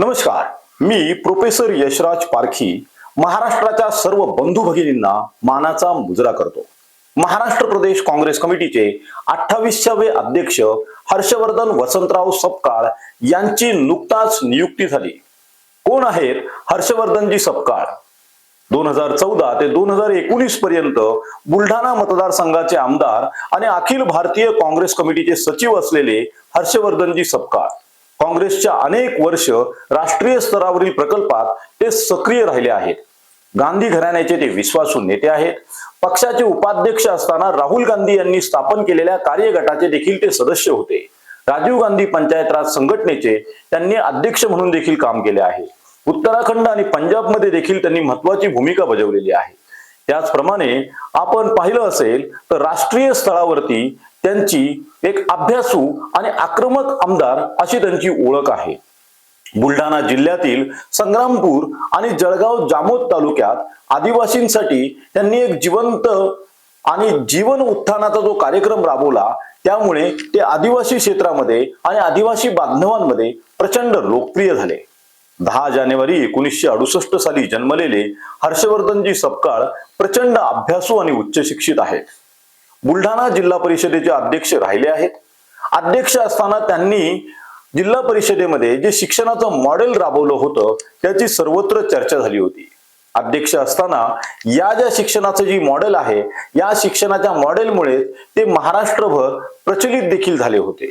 नमस्कार. मी प्रोफेसर यशराज पारखी महाराष्ट्राच्या सर्व बंधू भगिनींना मानाचा मुजरा करतो. महाराष्ट्र प्रदेश काँग्रेस कमिटीचे अठ्ठावीसावे अध्यक्ष हर्षवर्धन वसंतराव सपकाळ यांची नुकताच नियुक्ती झाली. कोण आहेत हर्षवर्धनजी सपकाळ? दोन हजार चौदा ते दोन हजार एकोणीस पर्यंत बुलढाणा मतदारसंघाचे आमदार आणि अखिल भारतीय काँग्रेस कमिटीचे सचिव असलेले हर्षवर्धनजी सपकाळ. काँग्रेसच्या अनेक वर्ष राष्ट्रीय स्तरावरील प्रकल्पात ते सक्रिय राहिले आहेत. गांधी घराण्याचे ते विश्वासू नेते आहेत. पक्षाचे उपाध्यक्ष असताना राहुल गांधी यांनी स्थापन केलेल्या कार्यगटाचे देखील ते सदस्य होते. राजीव गांधी पंचायत राज संघटनेचे त्यांनी अध्यक्ष म्हणून देखील काम केले आहे. उत्तराखंड आणि पंजाबमध्ये देखील त्यांनी महत्वाची भूमिका बजावलेली आहे. त्याचप्रमाणे आपण पाहिलं असेल तर राष्ट्रीय स्तरावरती त्यांची एक अभ्यासू आणि आक्रमक आमदार अशी त्यांची ओळख आहे. बुलढाणा जिल्ह्यातील संग्रामपूर आणि जळगाव जामोद तालुक्यात आदिवासींसाठी त्यांनी एक जिवंत आणि जीवन उत्थानाचा जो कार्यक्रम राबवला त्यामुळे ते आदिवासी क्षेत्रामध्ये आणि आदिवासी बांधवांमध्ये प्रचंड लोकप्रिय झाले. दहा जानेवारी एकोणीसशे अडुसष्ट साली जन्मलेले हर्षवर्धनजी सपकाळ प्रचंड अभ्यासू आणि उच्च शिक्षित आहेत. बुलढाणा जिल्हा परिषदेचे अध्यक्ष राहिले आहेत. अध्यक्ष असताना त्यांनी जिल्हा परिषदेमध्ये जे शिक्षणाचं मॉडेल राबवलं होतं त्याची सर्वत्र चर्चा झाली होती. अध्यक्ष असताना या ज्या शिक्षणाचं जी मॉडेल आहे या शिक्षणाच्या मॉडेलमुळे ते महाराष्ट्रभर प्रचलित देखील झाले होते.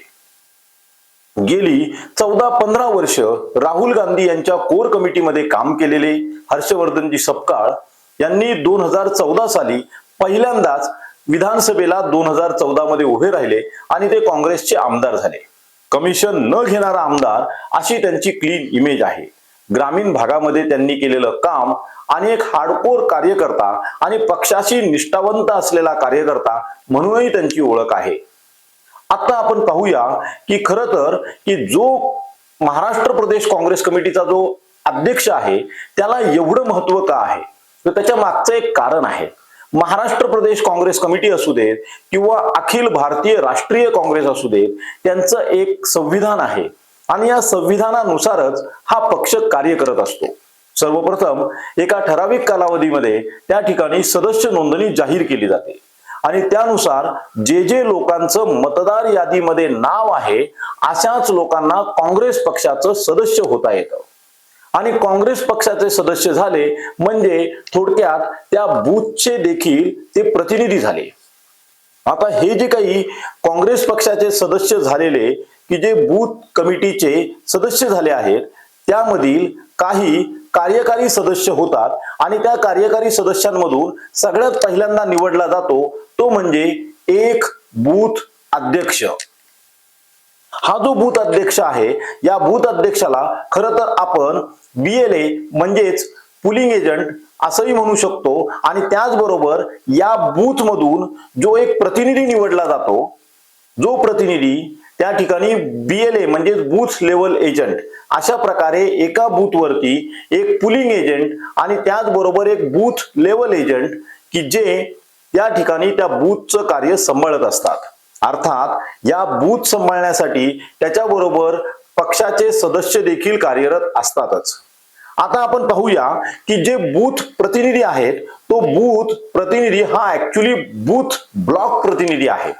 गेली चौदा पंधरा वर्ष राहुल गांधी यांच्या कोर कमिटीमध्ये काम केलेले हर्षवर्धनजी सपकाळ यांनी दोन हजार चौदा साली पहिल्यांदाच विधानसभेला दोन हजार चौदा मध्ये उभे राहिले आणि ते काँग्रेसचे आमदार झाले. कमिशन न घेणारा आमदार अशी त्यांची क्लीन इमेज आहे. ग्रामीण भागामध्ये त्यांनी केलेलं काम आणि एक हार्डकोर कार्यकर्ता आणि पक्षाशी निष्ठावंत असलेला कार्यकर्ता म्हणूनही त्यांची ओळख आहे. आता आपण पाहूया की खर तर की जो महाराष्ट्र प्रदेश काँग्रेस कमिटीचा जो अध्यक्ष आहे त्याला एवढं महत्त्व का आहे? तर त्याच्या मागचं एक कारण आहे. महाराष्ट्र प्रदेश काँग्रेस कमिटी असू देत किंवा अखिल भारतीय राष्ट्रीय काँग्रेस असू देत त्यांचं एक संविधान आहे. आणि या संविधानानुसारच हा पक्ष कार्य करत असतो. सर्वप्रथम एका ठराविक कालावधीमध्ये त्या ठिकाणी सदस्य नोंदणी जाहीर केली जाते. आणि त्यानुसार जे जे लोकांचं मतदार यादीमध्ये नाव आहे अशाच लोकांना काँग्रेस पक्षाचं सदस्य होता येतं. आणि काँग्रेस पक्षाचे सदस्य झाले म्हणजे थोडक्यात त्या बूथचे देखील ते प्रतिनिधी झाले. आता हे जे काही काँग्रेस पक्षाचे सदस्य झालेले की जे बूथ कमिटीचे सदस्य झाले आहेत त्यामधील काही कार्यकारी सदस्य होतात आणि त्या कार्यकारी सदस्यांमधून सगळ्यात पहिल्यांदा निवडला जातो तो म्हणजे एक बूथ अध्यक्ष. हा जो भूत अध्यक्ष आहे या भूत अध्यक्षाला खरं तर आपण बीएलए म्हणजेच पुलिंग एजंट असंही म्हणू शकतो. आणि त्याचबरोबर या बूथ मधून जो एक प्रतिनिधी निवडला जातो जो प्रतिनिधी त्या ठिकाणी बीएलए म्हणजे बूथ लेवल एजंट अशा प्रकारे एका बूथवरती एक पुलिंग एजंट आणि त्याचबरोबर एक बूथ लेवल एजंट की जे त्या ठिकाणी त्या बूथचं कार्य सांभाळत असतात. अर्थात या बूथ सांभाळण्यासाठी त्याच्याबरोबर पक्षाचे सदस्य देखील कार्यरत असतातच. आता आपण पाहूया की जे बूथ प्रतिनिधी आहेत तो बूथ प्रतिनिधी हा ऍक्च्युली बूथ ब्लॉक प्रतिनिधी आहे.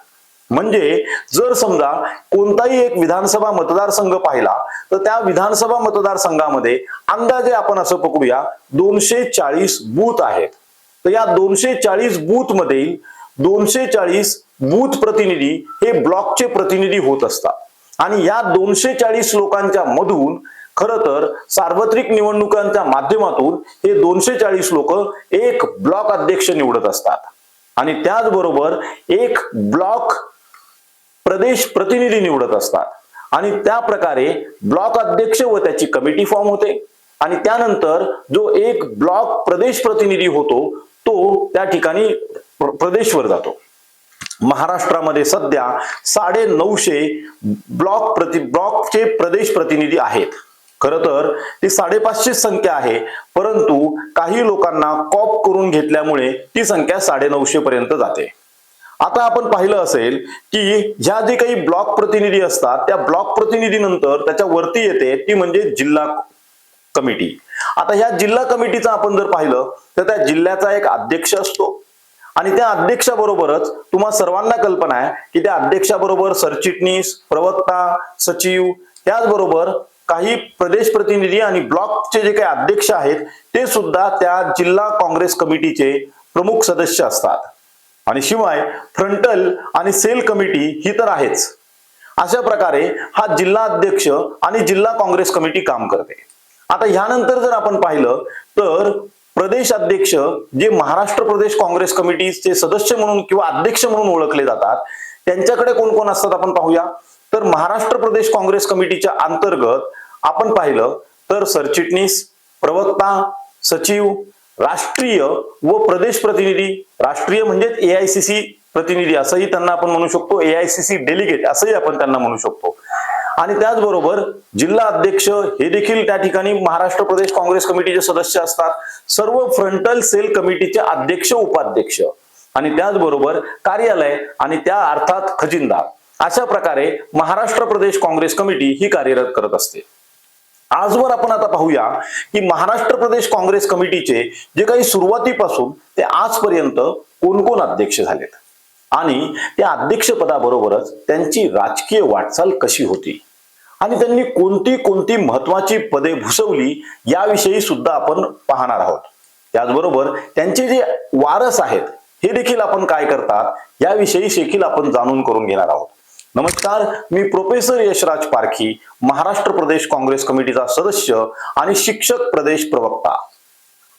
म्हणजे जर समजा कोणताही एक विधानसभा मतदारसंघ पाहिला तर त्या विधानसभा मतदारसंघामध्ये अंदाजे आपण असं पकडूया दोनशे चाळीस बूथ आहेत. तर या दोनशे चाळीस बूथ मधील दोनशे चाळीस बूथ प्रतिनिधी हे ब्लॉकचे प्रतिनिधी होत असतात. आणि या दोनशे चाळीस लोकांच्या मधून खर तर सार्वत्रिक निवडणुकांच्या माध्यमातून हे दोनशे चाळीस लोक एक ब्लॉक अध्यक्ष निवडत असतात. आणि त्याचबरोबर एक ब्लॉक प्रदेश प्रतिनिधी निवडत असतात. आणि त्या प्रकारे ब्लॉक अध्यक्ष व त्याची कमिटी फॉर्म होते. आणि त्यानंतर जो एक ब्लॉक प्रदेश प्रतिनिधी होतो तो त्या ठिकाणी प्रदेशवर जातो. महाराष्ट्रामध्ये सध्या साडे नऊशे ब्लॉक प्रति ब्लॉकचे प्रदेश प्रतिनिधी आहेत. खर तर ती साडेपाचशे संख्या आहे परंतु काही लोकांना कॉप करून घेतल्यामुळे ती संख्या साडे नऊशे पर्यंत जाते. आता आपण पाहिलं असेल की ज्या जे काही ब्लॉक प्रतिनिधी असतात त्या ब्लॉक प्रतिनिधी नंतर त्याच्या वरती येते ती म्हणजे जिल्हा कमिटी. आता ह्या जिल्हा कमिटीचं आपण जर पाहिलं तर त्या जिल्ह्याचा एक अध्यक्ष असतो आणि त्या अध्यक्षाबरोबरच तुम्हा सर्वांना कल्पना आहे की त्या अध्यक्षाबरोबर सरचिटणीस प्रवक्ता सचिव त्याचबरोबर काही प्रदेश प्रतिनिधी आणि ब्लॉकचे जे काही अध्यक्ष आहेत ते सुद्धा त्या जिल्हा काँग्रेस कमिटीचे प्रमुख सदस्य असतात. आणि शिवाय फ्रंटल आणि सेल कमिटी ही तर आहेच. अशा प्रकारे हा जिल्हा अध्यक्ष आणि जिल्हा काँग्रेस कमिटी काम करते. आता ह्यानंतर जर आपण पाहिलं तर प्रदेश अध्यक्ष जे महाराष्ट्र प्रदेश काँग्रेस कमिटीचे सदस्य म्हणून किंवा अध्यक्ष म्हणून ओळखले जातात त्यांच्याकडे कोण कोण असतात आपण पाहूया. तर महाराष्ट्र प्रदेश काँग्रेस कमिटीच्या अंतर्गत आपण पाहिलं तर सरचिटणीस प्रवक्ता सचिव राष्ट्रीय व प्रदेश प्रतिनिधी राष्ट्रीय म्हणजेच एआयसीसी प्रतिनिधी असंही त्यांना आपण म्हणू शकतो. एआयसीसी डेलिगेट असंही आपण त्यांना म्हणू शकतो. आणि त्याचबरोबर जिल्हा अध्यक्ष हे देखील त्या ठिकाणी महाराष्ट्र प्रदेश काँग्रेस कमिटीचे सदस्य असतात. सर्व फ्रंटल सेल कमिटीचे अध्यक्ष उपाध्यक्ष. आणि त्याचबरोबर कार्यालय आणि त्या अर्थात खजिनदार. अशा प्रकारे महाराष्ट्र प्रदेश काँग्रेस कमिटी ही कार्यरत करत असते. आजवर आपण आता पाहूया की महाराष्ट्र प्रदेश काँग्रेस कमिटीचे जे काही सुरुवातीपासून ते आजपर्यंत कोण कोण अध्यक्ष झालेत? आणि त्या अध्यक्षपदाबरोबरच त्यांची राजकीय वाटचाल कशी होती? आणि त्यांनी कोणती कोणती महत्वाची पदे भूषवली याविषयी सुद्धा आपण पाहणार आहोत. त्याचबरोबर त्यांचे जे वारस आहेत हे देखील आपण काय करतात याविषयी देखील आपण जाणून करून घेणार आहोत. नमस्कार मी प्रोफेसर यशराज पारखी महाराष्ट्र प्रदेश काँग्रेस कमिटीचा सदस्य आणि शिक्षक प्रदेश प्रवक्ता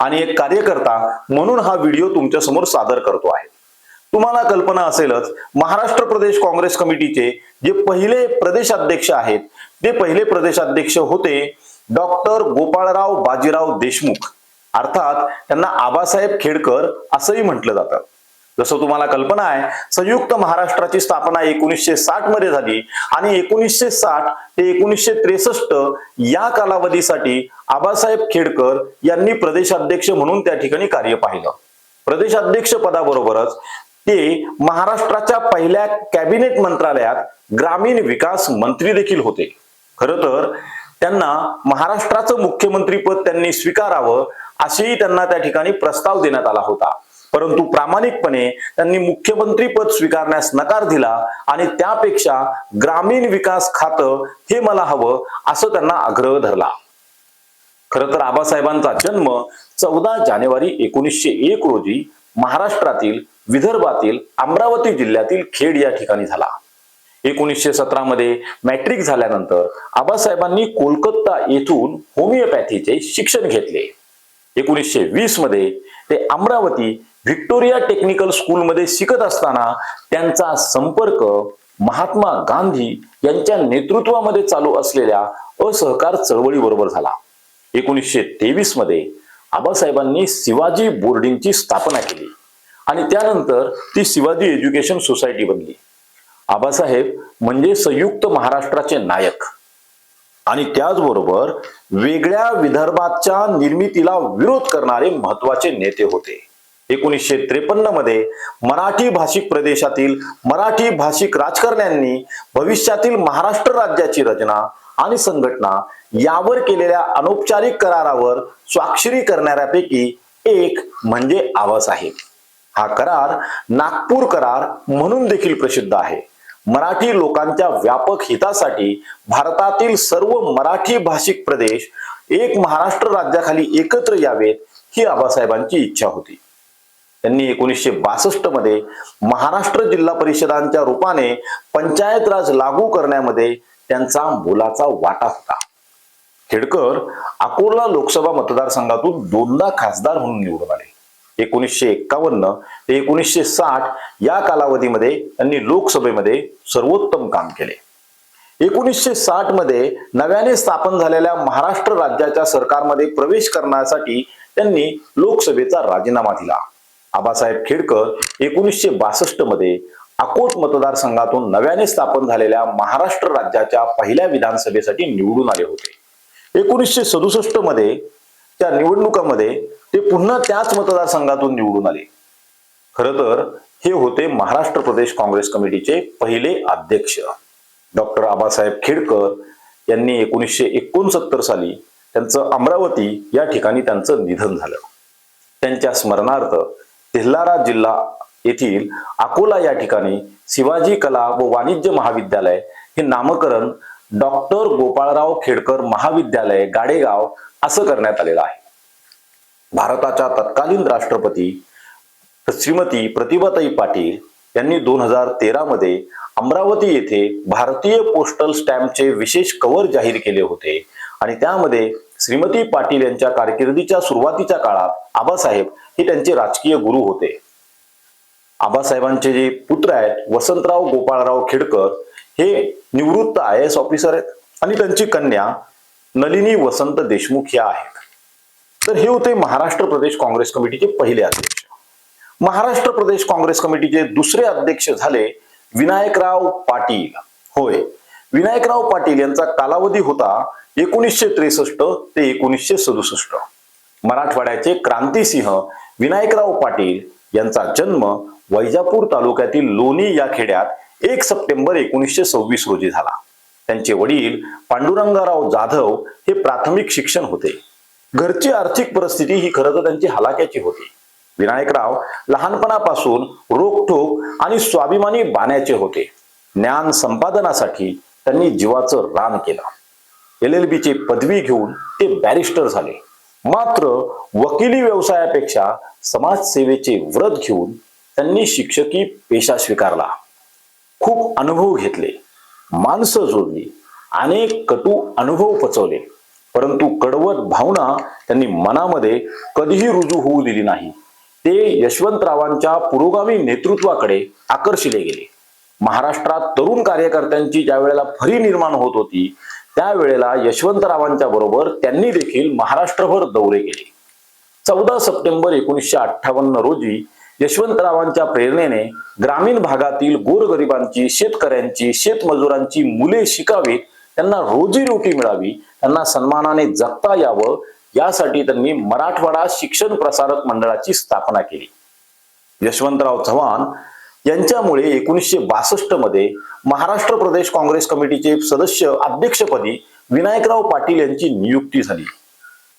आणि एक कार्यकर्ता म्हणून हा व्हिडिओ तुमच्यासमोर सादर करतो आहे. तुम्हाला कल्पना असेलच महाराष्ट्र प्रदेश काँग्रेस कमिटीचे जे पहिले प्रदेशाध्यक्ष आहेत ते पहिले प्रदेशाध्यक्ष होते डॉक्टर गोपाळराव बाजीराव देशमुख. अर्थात त्यांना आबासाहेब खेडकर असंही म्हटलं जातं. जसं तुम्हाला कल्पना आहे संयुक्त महाराष्ट्राची स्थापना एकोणीसशे साठमध्ये झाली आणि एकोणीसशे साठ ते एकोणीसशे त्रेसष्ट या कालावधीसाठी आबासाहेब खेडकर यांनी प्रदेशाध्यक्ष म्हणून त्या ठिकाणी कार्य पाहिलं. प्रदेशाध्यक्ष पदाबरोबरच ते महाराष्ट्राच्या पहिल्या कॅबिनेट मंत्रालयात ग्रामीण विकास मंत्री देखील होते. खर तर त्यांना महाराष्ट्राचं मुख्यमंत्रीपद त्यांनी स्वीकारावं असेही त्यांना त्या ठिकाणी प्रस्ताव देण्यात आला होता. परंतु प्रामाणिकपणे त्यांनी मुख्यमंत्री पद स्वीकारण्यास नकार दिला आणि त्यापेक्षा ग्रामीण विकास खातं हे मला हवं असं त्यांना आग्रह धरला. खर तर आबासाहेबांचा जन्म चौदा जानेवारी एकोणीसशे एक रोजी महाराष्ट्रातील विदर्भातील अमरावती जिल्ह्यातील खेड या ठिकाणी झाला. एकोणीसशे सतरा मध्ये मॅट्रिक झाल्यानंतर आबासाहेबांनी कोलकाता येथून होमिओपॅथीचे शिक्षण घेतले. एकोणीसशे वीसमध्ये ते अमरावती व्हिक्टोरिया टेक्निकल स्कूलमध्ये शिकत असताना त्यांचा संपर्क महात्मा गांधी यांच्या नेतृत्वामध्ये चालू असलेल्या असहकार चळवळीबरोबर झाला. एकोणीसशे तेवीसमध्ये आबासाहेबांनी शिवाजी बोर्डिंगची स्थापना केली आणि त्यानंतर ती शिवाजी एज्युकेशन सोसायटी बनली. आबासाहेब म्हणजे संयुक्त महाराष्ट्राचे नायक. आणि त्याचबरोबर वेगळ्या विदर्भाच्या निर्मितीला विरोध करणारे महत्त्वाचे नेते होते. एकोणीसशे त्रेपन्नमध्ये मराठी भाषिक प्रदेशातील मराठी भाषिक राजकारण्यांनी भविष्यातील महाराष्ट्र राज्याची रचना आणि संघटना यावर केलेल्या अनौपचारिक करारावर स्वाक्षरी करणाऱ्यापैकी एक म्हणजे आबासाहेब. हा करार नागपूर करार म्हणून देखील प्रसिद्ध आहे. मराठी लोकांच्या व्यापक हितासाठी भारतातील सर्व मराठी भाषिक प्रदेश एक महाराष्ट्र राज्याखाली एकत्र यावेत ही आबासाहेबांची इच्छा होती. त्यांनी एकोणीसशे बासष्टमध्ये महाराष्ट्र जिल्हा परिषदांच्या रूपाने पंचायत राज लागू करण्यामध्ये त्यांचा मोलाचा वाटा होता. खेडकर अकोला लोकसभा मतदारसंघातून दोनदा खासदार म्हणून निवडून आले. एकोणीसशे एक्कावन्न ते एकोणीसशे साठ या कालावधीमध्ये त्यांनी लोकसभेमध्ये सर्वोत्तम काम केले. एकोणीसशे साठमध्ये नव्याने स्थापन झालेल्या महाराष्ट्र राज्याच्या सरकारमध्ये प्रवेश करण्यासाठी त्यांनी लोकसभेचा राजीनामा दिला. आबासाहेब खेडकर एकोणीसशे बासष्टमध्ये अकोट मतदारसंघातून नव्याने स्थापन झालेल्या महाराष्ट्र राज्याच्या पहिल्या विधानसभेसाठी निवडून आले होते. एकोणीसशे सदुसष्टमध्ये त्या निवडणुकामध्ये ते पुन्हा त्याच मतदारसंघातून निवडून आले. खर तर हे होते महाराष्ट्र प्रदेश काँग्रेस कमिटीचे पहिले अध्यक्ष. डॉक्टर आबासाहेब खेडकर यांनी एकोणीसशे एकोणसत्तर साली त्यांचं अमरावती या ठिकाणी त्यांचं निधन झालं. त्यांच्या स्मरणार्थ तेल्हारा जिल्हा येथील अकोला या ठिकाणी शिवाजी कला व वाणिज्य महाविद्यालय हे नामकरण डॉक्टर गोपाळराव खेडकर महाविद्यालय गाडेगाव असं करण्यात आलेलं आहे. भारताच्या तत्कालीन राष्ट्रपती श्रीमती प्रतिभाताई पाटील यांनी दोन हजार तेरा मध्ये अमरावती येथे भारतीय पोस्टल स्टॅम्पचे विशेष कव्हर जाहीर केले होते. आणि त्यामध्ये श्रीमती पाटील यांच्या कारकिर्दीच्या सुरुवातीच्या काळात आबासाहेब हे त्यांचे राजकीय गुरु होते. आबासाहेबांचे जे पुत्र आहेत वसंतराव गोपाळराव खेडकर हे निवृत्त आय एस ऑफिसर आहेत. आणि त्यांची कन्या नलिनी वसंत देशमुख या आहेत. तर हे होते महाराष्ट्र प्रदेश काँग्रेस कमिटीचे पहिले अध्यक्ष. महाराष्ट्र प्रदेश काँग्रेस कमिटीचे दुसरे अध्यक्ष झाले विनायकराव पाटील. होय विनायकराव पाटील यांचा कालावधी होता एकोणीसशे त्रेसष्ट ते एकोणीसशे सदुसष्ट. मराठवाड्याचे क्रांतिसिंह विनायकराव पाटील यांचा जन्म वैजापूर तालुक्यातील लोणी या खेड्यात एक सप्टेंबर एकोणीसशे सव्वीस रोजी झाला. त्यांचे वडील पांडुरंगराव जाधव हे प्राथमिक शिक्षण होते. घरची आर्थिक परिस्थिती ही खरं तर त्यांची हलाख्याची होती. विनायकराव लहानपणापासून रोखोक आणि स्वाभिमानी बाण्याचे होते. ज्ञान संपादनासाठी त्यांनी जीवाचं रान केलं. एल एल बीची पदवी घेऊन ते बॅरिस्टर झाले. मात्र वकिली व्यवसायापेक्षा समाजसेवेचे व्रत घेऊन त्यांनी शिक्षकी पेशा स्वीकारला. खूप अनुभव घेतले. माणसं जोडली. अनेक कटू अनुभव पचवले. परंतु कडवट भावना त्यांनी मनामध्ये कधीही रुजू होऊ दिली नाही. ते यशवंतरावांच्या पुरोगामी नेतृत्वाकडे आकर्षिले गेले. महाराष्ट्रात तरुण कार्यकर्त्यांची ज्या वेळेला फरी निर्माण होत होती त्यावेळेला यशवंतरावांच्या बरोबर त्यांनी देखील महाराष्ट्रभर दौरे केले. चौदा सप्टेंबर एकोणीसशे अठ्ठावन्न रोजी यशवंतरावांच्या प्रेरणेने ग्रामीण भागातील गोरगरिबांची शेतकऱ्यांची शेतमजुरांची मुले शिकावीत त्यांना रोजीरोटी मिळावी त्यांना सन्मानाने जगता यावं यासाठी त्यांनी मराठवाडा शिक्षण प्रसारक मंडळाची स्थापना केली. यशवंतराव चव्हाण यांच्यामुळे एकोणीसशे बासष्टमध्ये महाराष्ट्र प्रदेश काँग्रेस कमिटीचे सदस्य अध्यक्षपदी विनायकराव पाटील यांची नियुक्ती झाली.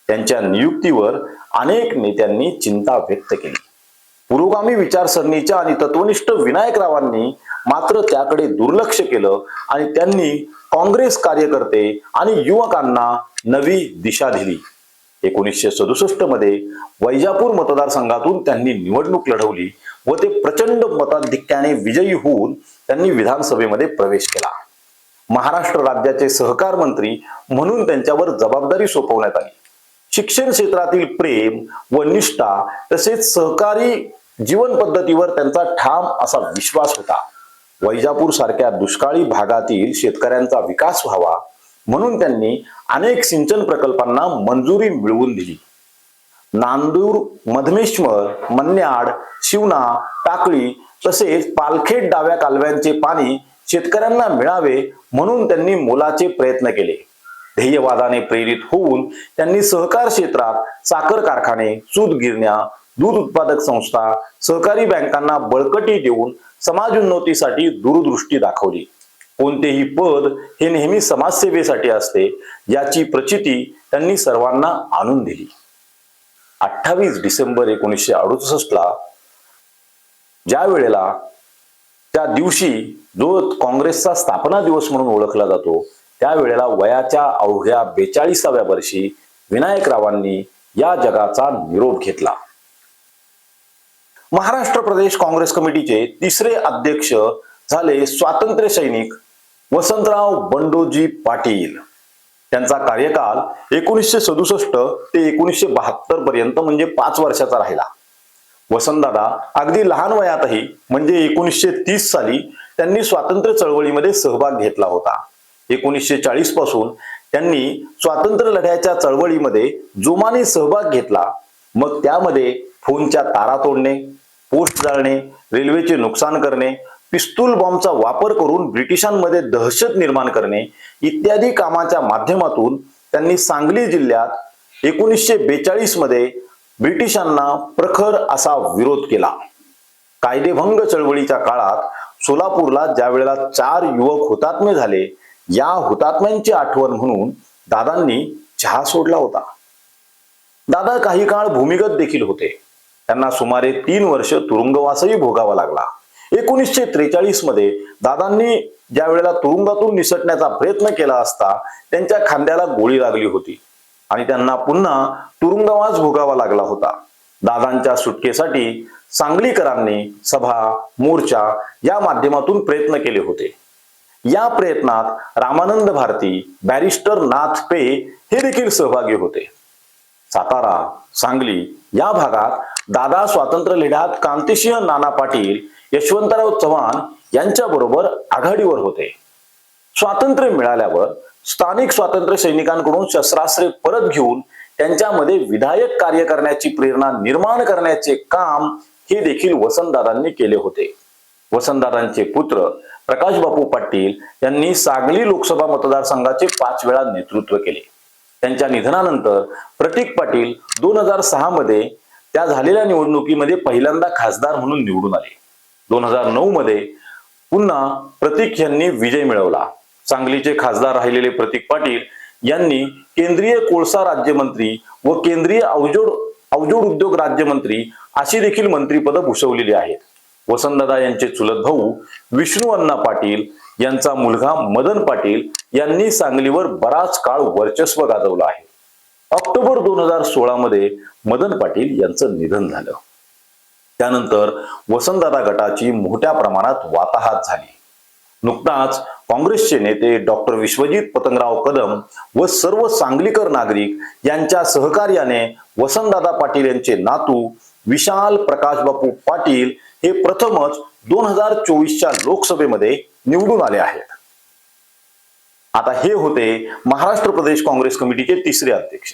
त्यांच्या नियुक्तीवर अनेक नेत्यांनी चिंता व्यक्त केली. पुरोगामी विचारसरणीच्या आणि तत्वनिष्ठ विनायकरावांनी मात्र त्याकडे दुर्लक्ष केलं आणि त्यांनी काँग्रेस कार्यकर्ते आणि युवकांना नवी दिशा दिली. एकोणीसशे सदुसष्टमध्ये वैजापूर मतदारसंघातून त्यांनी निवडणूक लढवली व ते प्रचंड मताधिक्याने विजयी होऊन त्यांनी विधानसभेमध्ये प्रवेश केला. महाराष्ट्र राज्याचे सहकार मंत्री म्हणून त्यांच्यावर जबाबदारी सोपवण्यात आली. शिक्षण क्षेत्रातील प्रेम व निष्ठा तसेच सहकारी जीवन पद्धतीवर त्यांचा ठाम असा विश्वास होता. वैजापूर सारख्या दुष्काळी भागातील शेतकऱ्यांचा विकास व्हावा म्हणून त्यांनी अनेक सिंचन प्रकल्पांना मंजुरी मिळवून दिली. नांदूर मधमेश्वर मन्याड शिवना टाकळी तसेच पालखेड डाव्या कालव्यांचे पाणी शेतकऱ्यांना मिळावे म्हणून त्यांनी मोलाचे प्रयत्न केले. ध्येयवादाने प्रेरित होऊन त्यांनी सहकार क्षेत्रात साखर कारखाने सूत गिरण्या दूध उत्पादक संस्था सहकारी बँकांना बळकटी देऊन समाजोन्नतीसाठी दूरदृष्टी दाखवली. कोणतेही पद हे नेहमी समाजसेवेसाठी असते याची प्रचिती त्यांनी सर्वांना आणून दिली. अठ्ठावीस डिसेंबर एकोणीसशे अडुसष्ट ला ज्या वेळेला त्या दिवशी जो काँग्रेसचा स्थापना दिवस म्हणून ओळखला जातो त्यावेळेला वयाच्या अवघ्या बेचाळीसाव्या वर्षी विनायकरावांनी या जगाचा निरोप घेतला. महाराष्ट्र प्रदेश काँग्रेस कमिटीचे तिसरे अध्यक्ष झाले स्वातंत्र्य सैनिक वसंतराव बंडोजी पाटील. त्यांचा कार्यकाल एकोणीसशे सदुसष्ट ते एकोणीसशे बहात्तर पर्यंत म्हणजे पाच वर्षाचा राहिला. वसंतदादा अगदी लहान वयातही म्हणजे एकोणीसशे तीस साली त्यांनी स्वातंत्र्य चळवळीमध्ये सहभाग घेतला होता. एकोणीसशे चाळीसपासून त्यांनी स्वातंत्र्य लढ्याच्या चळवळीमध्ये जोमाने सहभाग घेतला. मग त्यामध्ये फोनच्या तारा तोडणे पोस्ट जाळणे रेल्वेचे नुकसान करणे पिस्तूल बॉम्बचा वापर करून ब्रिटिशांमध्ये दहशत निर्माण करणे इत्यादी कामाच्या माध्यमातून त्यांनी सांगली जिल्ह्यात एकोणीसशे बेचाळीसमध्ये ब्रिटिशांना प्रखर असा विरोध केला. कायदेभंग चळवळीच्या काळात सोलापूरला ज्या वेळेला चार युवक हुतात्मे झाले या हुतात्म्यांची आठवण म्हणून दादांनी चहा सोडला होता. दादा काही काळ भूमिगत देखील होते. त्यांना सुमारे तीन वर्ष तुरुंगवासही भोगावा लागला. एकोणीसशे त्रेचाळीसमध्ये दादांनी ज्या वेळेला तुरुंगातून निसटण्याचा प्रयत्न केला असता त्यांच्या खांद्याला गोळी लागली होती आणि त्यांना पुन्हा तुरुंगवास भोगावा लागला होता. दादांच्या सुटकेसाठी सांगलीकरांनी सभा मोर्चा या माध्यमातून प्रयत्न केले होते. या प्रयत्नात रामानंद भारती बॅरिस्टर नाथ पे हे देखील सहभागी होते. सातारा सांगली या भागात दादा स्वातंत्र्य लढ्यात क्रांतिसिंह नाना पाटील यशवंतराव चव्हाण यांच्या बरोबर आघाडीवर होते. स्वातंत्र्य मिळाल्यावर स्थानिक स्वातंत्र्य सैनिकांकडून शस्त्रास्त्रे परत घेऊन त्यांच्यामध्ये विधायक कार्य करण्याची प्रेरणा निर्माण करण्याचे काम हे देखील वसंतदादांनी केले होते. वसंतदादांचे पुत्र प्रकाश बापू पाटील यांनी सांगली लोकसभा मतदारसंघाचे पाच वेळा नेतृत्व केले. त्यांच्या निधनानंतर प्रतीक पाटील दोन हजार सहा मध्ये त्या झालेल्या निवडणुकीमध्ये पहिल्यांदा खासदार म्हणून निवडून आले. दोन हजार नऊ मध्ये पुन्हा प्रतीक यांनी विजय मिळवला. सांगलीचे खासदार राहिलेले प्रतीक पाटील यांनी केंद्रीय कोळसा राज्यमंत्री व केंद्रीय अवजोड अवजोड उद्योग राज्यमंत्री अशी देखील मंत्रीपद भूषवलेली आहेत. वसंतदादा यांचे चुलत भाऊ विष्णू अण्णा पाटील यांचा मुलगा मदन पाटील यांनी सांगलीवर बराच काळ वर्चस्व गाजवलं आहे. ऑक्टोबर दोन हजार सोळामध्ये मदन पाटील यांचं निधन झालं. त्यानंतर वसंतदादा गटाची मोठ्या प्रमाणात वाताहात झाली. नुकताच काँग्रेसचे नेते डॉक्टर विश्वजित पतंगराव कदम व सर्व सांगलीकर नागरिक यांच्या सहकार्याने वसंतदादा पाटील यांचे नातू विशाल प्रकाशबापू पाटील हे प्रथमच दोन हजार चोवीसच्या लोकसभेमध्ये निवडून आले आहेत. आता हे होते महाराष्ट्र प्रदेश काँग्रेस कमिटीचे तिसरे अध्यक्ष.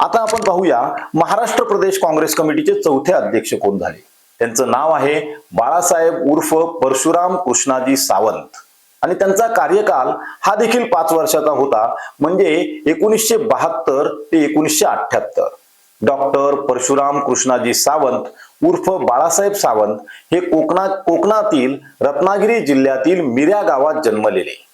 आता आपण पाहूया महाराष्ट्र प्रदेश काँग्रेस कमिटीचे चौथे अध्यक्ष कोण झाले? त्यांचं नाव आहे बाळासाहेब उर्फ परशुराम कृष्णाजी सावंत. आणि त्यांचा कार्यकाल हा देखील पाच वर्षाचा होता म्हणजे एकोणीसशे बहात्तर ते एकोणीसशे अठ्याहत्तर डॉक्टर परशुराम कृष्णाजी सावंत उर्फ बाळासाहेब सावंत हे कोकणात कोकणातील रत्नागिरी जिल्ह्यातील मिऱ्या गावात जन्मलेले.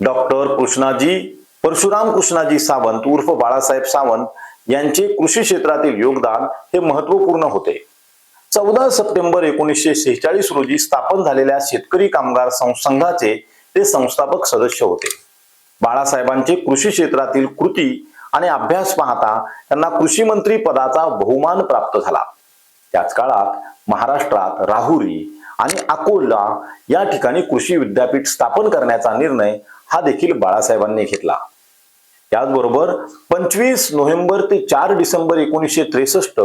डॉक्टर कृष्णाजी परशुराम कृष्णाजी सावंत उर्फ बाळासाहेब सावंत यांचे कृषी क्षेत्रातील योगदान हे महत्त्वपूर्ण होते. चौदा सप्टेंबर एकोणीसशे शेहेचाळीस रोजी स्थापन झालेल्या शेतकरी कामगार संघाचे ते संस्थापक सदस्य होते. बाळासाहेबांचे कृषी क्षेत्रातील कृती आणि अभ्यास पाहता त्यांना कृषी मंत्री पदाचा बहुमान प्राप्त झाला. त्याच काळात महाराष्ट्रात राहुरी आणि अकोला या ठिकाणी कृषी विद्यापीठ स्थापन करण्याचा निर्णय हा देखील बाळासाहेबांनी घेतला. त्याचबरोबर पंचवीस नोव्हेंबर ते चार डिसेंबर एकोणीसशे त्रेसष्ट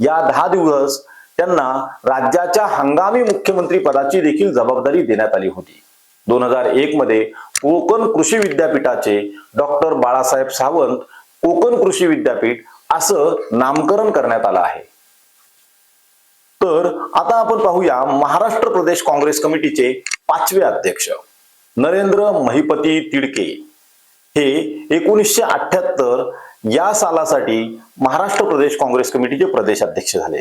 या दहा दिवस त्यांना राज्याच्या हंगामी मुख्यमंत्री पदाची देखील जबाबदारी देण्यात आली होती. दोन हजार एक मध्ये कोकण कृषी विद्यापीठाचे डॉक्टर बाळासाहेब सावंत कोकण कृषी विद्यापीठ असं नामकरण करण्यात आलं आहे. तर आता आपण पाहूया महाराष्ट्र प्रदेश काँग्रेस कमिटीचे पाचवे अध्यक्ष. नरेंद्र महिपती तिडके हे एकोणीसशे अठ्याहत्तर या सालासाठी महाराष्ट्र प्रदेश काँग्रेस कमिटीचे प्रदेशाध्यक्ष झाले.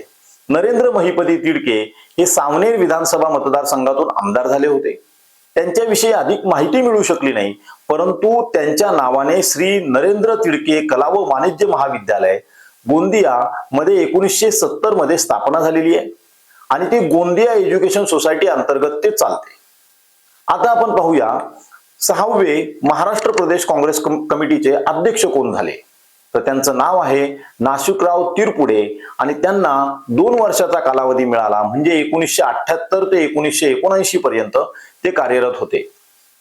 नरेंद्र महिपती तिडके हे सावनेर विधानसभा मतदारसंघातून आमदार झाले होते. त्यांच्याविषयी अधिक माहिती मिळू शकली नाही परंतु त्यांच्या नावाने श्री नरेंद्र तिडके कला व वाणिज्य महाविद्यालय गोंदिया मध्ये एकोणीसशे सत्तरमध्ये स्थापना झालेली आहे आणि ती गोंदिया एज्युकेशन सोसायटी अंतर्गत ते चालते. आता आपण पाहूया सहावे महाराष्ट्र प्रदेश काँग्रेस कम- कमिटीचे अध्यक्ष कोण झाले? तर त्यांचं नाव आहे नाशिकराव तिरपुडे आणि त्यांना दोन वर्षाचा कालावधी मिळाला म्हणजे एकोणीसशे अठ्याहत्तर ते एकोणीसशे एकोणऐंशी पर्यंत ते कार्यरत होते.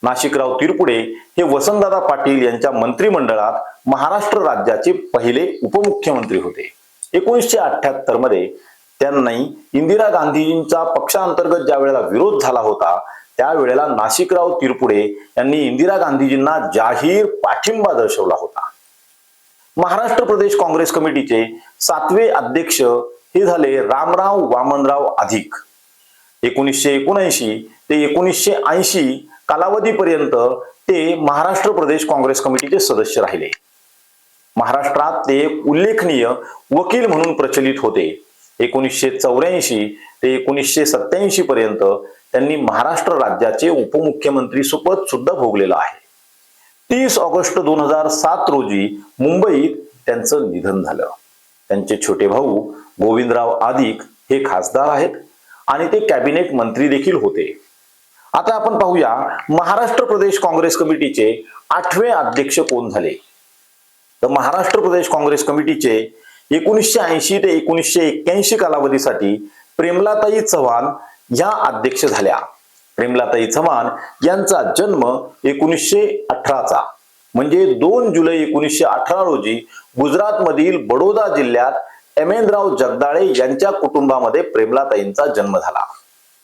नाशिकराव तिरपुडे हे वसंतदादा पाटील यांच्या मंत्रिमंडळात महाराष्ट्र राज्याचे पहिले उपमुख्यमंत्री होते. एकोणीसशे अठ्याहत्तरमध्ये त्यांनी इंदिरा गांधीजींचा पक्षांतर्गत ज्या वेळेला विरोध झाला होता त्यावेळेला नाशिकराव तिरपुडे यांनी इंदिरा गांधीजींना जाहीर पाठिंबा दर्शवला होता. महाराष्ट्र प्रदेश काँग्रेस कमिटीचे सातवे अध्यक्ष हे झाले रामराव वामनराव अधिक. एकोणीसशे एकोणऐंशी ते एकोणीसशे ऐंशी कालावधीपर्यंत ते महाराष्ट्र प्रदेश काँग्रेस कमिटीचे सदस्य राहिले. महाराष्ट्रात ते उल्लेखनीय वकील म्हणून प्रचलित होते. एकोणीसशे चौऱ्याऐंशी ते एकोणीसशे सत्याऐंशी पर्यंत त्यांनी महाराष्ट्र राज्याचे उपमुख्यमंत्री सुपद सुद्धा भोगलेलं आहे. तीस ऑगस्ट दोन हजार सात रोजी मुंबईत त्यांचं निधन झालं. त्यांचे छोटे भाऊ गोविंदराव आदिक हे खासदार आहेत आणि ते कॅबिनेट मंत्री देखील होते. आता आपण पाहूया महाराष्ट्र प्रदेश काँग्रेस कमिटीचे आठवे अध्यक्ष कोण झाले? तर महाराष्ट्र प्रदेश काँग्रेस कमिटीचे एकोणीसशे ऐंशी ते एकोणीसशे एक्क्याऐंशी कालावधीसाठी प्रेमलाताई चव्हाण या अध्यक्ष झाल्या प्रेमलाताई चव्हाण यांचा जन्म एकोणीसशे अठराचा. म्हणजे दोन जुलै एकोणीसशे अठरा रोजी गुजरातमधील बडोदा जिल्ह्यात एमेंद्रराव जगदाळे यांच्या कुटुंबामध्ये प्रेमलाताईंचा जन्म झाला.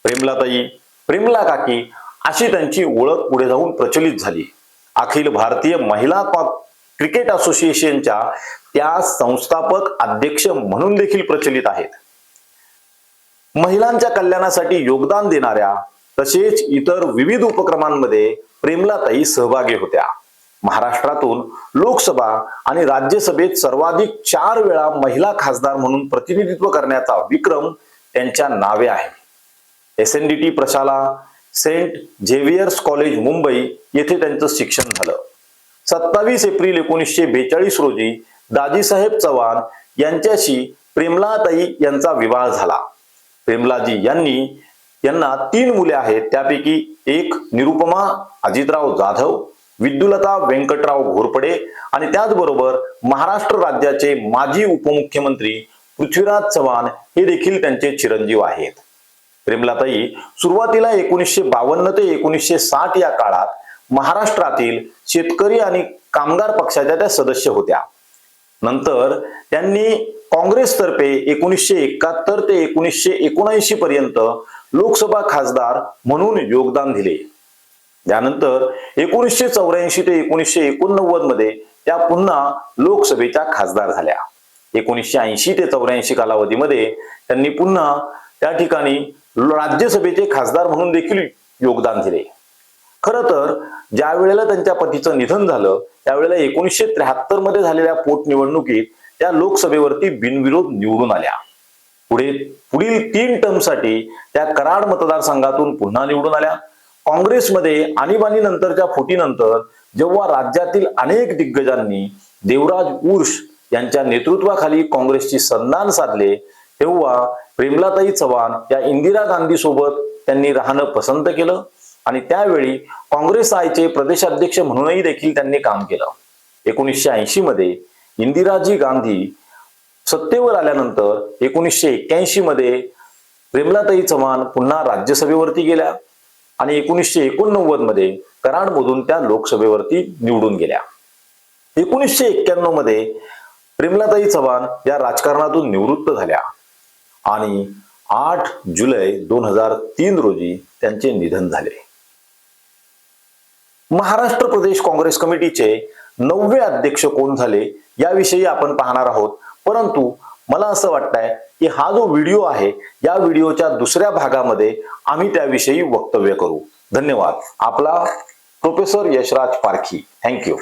प्रेमलाताई प्रेमला काकी अशी त्यांची ओळख पुढे जाऊन प्रचलित झाली. अखिल भारतीय महिला क्रिकेट असोसिएशनच्या त्या संस्थापक अध्यक्ष म्हणून देखील प्रचलित आहेत. महिलांच्या कल्याणासाठी योगदान देणाऱ्या तसेच इतर विविध उपक्रमांमध्ये प्रेमलाताई सहभागी होत्या. महाराष्ट्रातून लोकसभा आणि राज्यसभेत सर्वाधिक चार वेळा महिला खासदार म्हणून प्रतिनिधित्व करण्याचा विक्रम त्यांच्या नावे आहे. एस एन डी टी प्रशाला सेंट झेवियर्स कॉलेज मुंबई येथे त्यांचं शिक्षण झालं. सत्तावीस एप्रिल एकोणीसशे बेचाळीस रोजी दाजीसाहेब चव्हाण यांच्याशी प्रेमलाताई यांचा विवाह झाला. प्रेमलाजी यांनी यांना तीन मुले आहेत. त्यापैकी एक निरुपमा अजितराव जाधव विद्युलता व्यंकटराव घोरपडे आणि त्याचबरोबर महाराष्ट्र राज्याचे माजी उपमुख्यमंत्री पृथ्वीराज चव्हाण हे देखील त्यांचे चिरंजीव आहेत. प्रेमलाताई सुरुवातीला एकोणीसशे बावन्न ते एकोणीसशे साठ या काळात महाराष्ट्रातील शेतकरी आणि कामगार पक्षाच्या त्या सदस्य होत्या. नंतर त्यांनी काँग्रेसतर्फे एकोणीसशे एकाहत्तर ते एकोणीसशे एकोणऐंशी पर्यंत लोकसभा खासदार म्हणून योगदान दिले. त्यानंतर एकोणीसशे चौऱ्याऐंशी ते एकोणीसशे एकोणनव्वदमध्ये त्या पुन्हा लोकसभेच्या खासदार झाल्या. एकोणीसशे ऐंशी ते चौऱ्याऐंशी कालावधीमध्ये त्यांनी पुन्हा त्या ठिकाणी राज्यसभेचे खासदार म्हणून देखील योगदान दिले. खर तर ज्या वेळेला त्यांच्या पतीचं निधन झालं त्यावेळेला एकोणीसशे त्र्याहत्तरमध्ये झालेल्या पोटनिवडणुकीत त्या लोकसभेवरती बिनविरोध निवडून आल्या. पुढे पुढील तीन टर्मसाठी त्या कराड मतदारसंघातून पुन्हा निवडून आल्या. काँग्रेसमध्ये आणीबाणी नंतरच्या फुटीनंतर जेव्हा राज्यातील अनेक दिग्गजांनी देवराज उर्ष यांच्या नेतृत्वाखाली काँग्रेसची संधान साधले तेव्हा प्रेमलाताई चव्हाण या इंदिरा गांधी सोबत त्यांनी राहणं पसंत केलं आणि त्यावेळी काँग्रेस आयचे प्रदेशाध्यक्ष म्हणूनही देखील त्यांनी काम केलं. एकोणीसशे ऐंशी मध्ये इंदिराजी गांधी सत्तेवर आल्यानंतर एकोणीसशे एक्क्याऐंशी मध्ये प्रेमलाताई चव्हाण पुन्हा राज्यसभेवरती गेल्या आणि एकोणीसशे एकोणनव्वदमध्ये कराडमधून त्या लोकसभेवरती निवडून गेल्या. एकोणीसशे एक्क्याण्णवमध्ये प्रेमलाताई चव्हाण या राजकारणातून निवृत्त झाल्या आणि आठ जुलै दोन हजार तीन रोजी त्यांचे निधन झाले. महाराष्ट्र प्रदेश काँग्रेस कमिटीचे नववे अध्यक्ष कोण झाले? याविषयी आपण पाहणार आहोत. परंतु मला असं वाटतंय की हा जो व्हिडिओ आहे या व्हिडिओच्या दुसऱ्या भागामध्ये आम्ही त्याविषयी वक्तव्य करू. धन्यवाद. आपला प्रोफेसर यशराज पारखी. थँक्यू